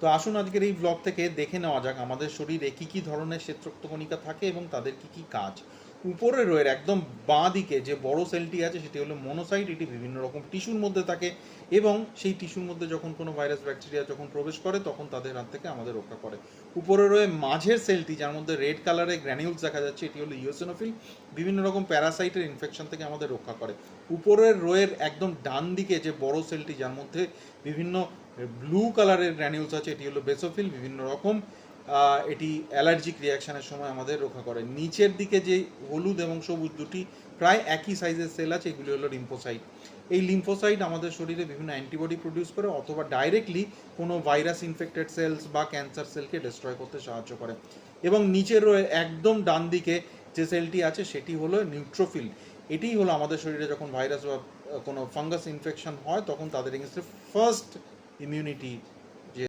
তো আসুন আজকের এই ব্লগ থেকে দেখে নেওয়া যাক আমাদের শরীরে কি কি ধরনের শ্বেতরক্তকণিকা থাকে এবং তাদের কি কি কাজ। উপরে রয়ের একদম বাঁ দিকে যে বড় সেলটি আছে সেটি হলো মনোসাইট এটি বিভিন্ন রকম টিস্যুর মধ্যে থাকে এবং সেই টিস্যুর মধ্যে যখন কোনো ভাইরাস ব্যাকটেরিয়া যখন প্রবেশ করে তখন তাদের হাত থেকে আমাদের রক্ষা করে। উপরে রয়ে মাঝের সেলটি যার মধ্যে রেড কালারের গ্র্যানিউলস দেখা যাচ্ছে, এটি হলো ইওসিনোফিল বিভিন্ন রকম প্যারাসাইটের ইনফেকশন থেকে আমাদের রক্ষা করে। উপরের রোয়ের একদম ডান দিকে যে বড় সেলটি যার মধ্যে বিভিন্ন ব্লু কালারের গ্র্যানিউলস আছে, এটি হলো বেসোফিল বিভিন্ন রকম। এটি অ্যালার্জিক রিয়াকশানের সময় আমাদের রক্ষা করে। নিচের দিকে যে হলুদ এবং সবুজ দুটি প্রায় একই সাইজের সেল আছে, এগুলি হলো লিম্ফোসাইট এই লিম্ফোসাইট আমাদের শরীরে বিভিন্ন অ্যান্টিবডি প্রডিউস করে, অথবা ডাইরেক্টলি কোনো ভাইরাস ইনফেক্টেড সেলস বা ক্যান্সার সেলকে ডিস্ট্রয় করতে সাহায্য করে। এবং নিচের রয়ে একদম ডান দিকে যে সেলটি আছে, সেটি হলো নিউট্রোফিল এটিই হলো আমাদের শরীরে যখন ভাইরাস বা কোনো ফাঙ্গাস ইনফেকশন হয়, তখন তাদের এগেনস্টে ফার্স্ট immunity